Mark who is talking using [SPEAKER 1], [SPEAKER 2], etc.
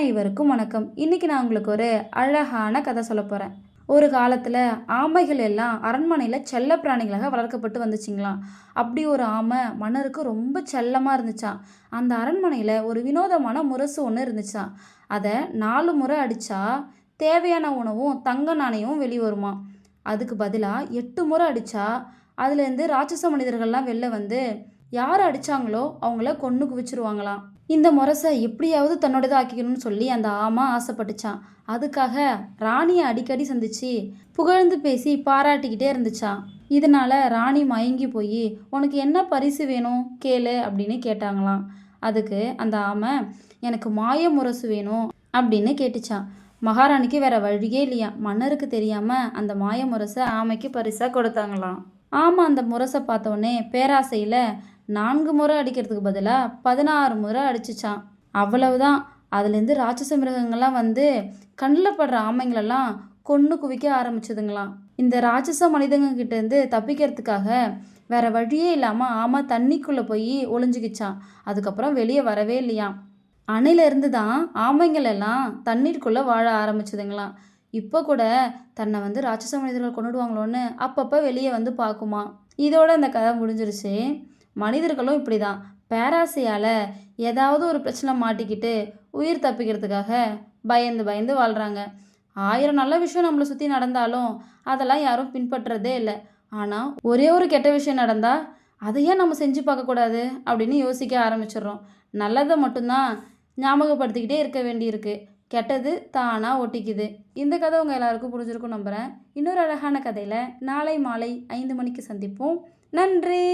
[SPEAKER 1] அனைவருக்கும் வணக்கம். இன்னைக்கு நான் உங்களுக்கு ஒரு அழகான கதை சொல்ல போகிறேன் ஒரு காலத்தில் ஆமைகள் எல்லாம் அரண்மனையில் செல்ல பிராணிகளாக வளர்க்கப்பட்டு வந்துச்சுங்களாம். அப்படி ஒரு ஆமை மன்னருக்கு ரொம்ப செல்லமாக இருந்துச்சா அந்த அரண்மனையில் ஒரு வினோதமான முரசு ஒன்று இருந்துச்சா அதை நாலு முறை அடித்தா தேவையான உணவும் தங்க நாணயமும் வெளியே வருமா அதுக்கு பதிலாக எட்டு முறை அடித்தா அதுலேருந்து ராட்சச மனிதர்கள்லாம் வெளில வந்து யார் அடித்தாங்களோ அவங்கள கொன்று குவிச்சிருவாங்களாம். இந்த முரசை எப்படியாவது தன்னோடதாக்கிக்கணும்னு சொல்லி அந்த ஆமா ஆசைப்பட்டுச்சான் அதுக்காக ராணியை அடிக்கடி சந்திச்சு புகழ்ந்து பேசி பாராட்டிக்கிட்டே இருந்துச்சான் இதனால ராணி மயங்கி போய் உனக்கு என்ன பரிசு வேணும்? கேளு அப்படின்னு கேட்டாங்களாம். அதுக்கு அந்த ஆமை எனக்கு மாய முரசு வேணும் அப்படின்னு கேட்டுச்சான் மகாராணிக்கு வேற வழியே இல்லையா? மன்னருக்கு தெரியாம அந்த மாய முரசை ஆமைக்கு பரிசா கொடுத்தாங்களாம். ஆமாம் அந்த முரசை பார்த்தோன்னே பேராசையில் நான்கு முறை அடிக்கிறதுக்கு பதிலாக பதினாறு முறை அடிச்சிச்சான். அவ்வளவுதான். அதுலேருந்து ராட்சச மிருகங்கள்லாம் வந்து கண்ணில் படுற ஆமைங்களெல்லாம் கொன்று குவிக்க ஆரம்பிச்சதுங்களாம். இந்த ராட்சச மனிதங்க கிட்டேருந்து தப்பிக்கிறதுக்காக வேற வழியே இல்லாமல் ஆமை தண்ணிக்குள்ளே போய் ஒளிஞ்சுக்கிச்சான் அதுக்கப்புறம் வெளியே வரவே இல்லையாம். அணையிலேருந்து தான் ஆமைங்களெல்லாம் தண்ணீருக்குள்ளே வாழ ஆரம்பிச்சதுங்களாம். இப்போ கூட தன்னை வந்து ராட்சச மனிதர்கள் கொண்டுடுவாங்களோன்னு அப்பப்போ வெளியே வந்து பார்க்குமா இதோட இந்த கதை முடிஞ்சிருச்சு. மனிதர்களும் இப்படி தான் பேராசையால் ஏதாவது ஒரு பிரச்சனை மாட்டிக்கிட்டு உயிர் தப்பிக்கிறதுக்காக பயந்து பயந்து வாழ்கிறாங்க ஆயிரம் நல்ல விஷயம் நம்மளை சுற்றி நடந்தாலும் அதெல்லாம் யாரும் பின்பற்றுறதே இல்லை. ஆனால் ஒரே ஒரு கெட்ட விஷயம் நடந்தால் அதை ஏன் நம்ம செஞ்சு பார்க்கக்கூடாது அப்படின்னு யோசிக்க ஆரம்பிச்சிடுறோம். நல்லதை மட்டும்தான் ஞாபகப்படுத்திக்கிட்டே இருக்க வேண்டியிருக்கு. கெட்டது தானாக ஒட்டிக்குது. இந்த கதை உங்கள் எல்லாருக்கும் புரிஞ்சிருக்கும் நம்புகிறேன் இன்னொரு அழகான கதையில் நாளை மாலை ஐந்து மணிக்கு சந்திப்போம். நன்றி!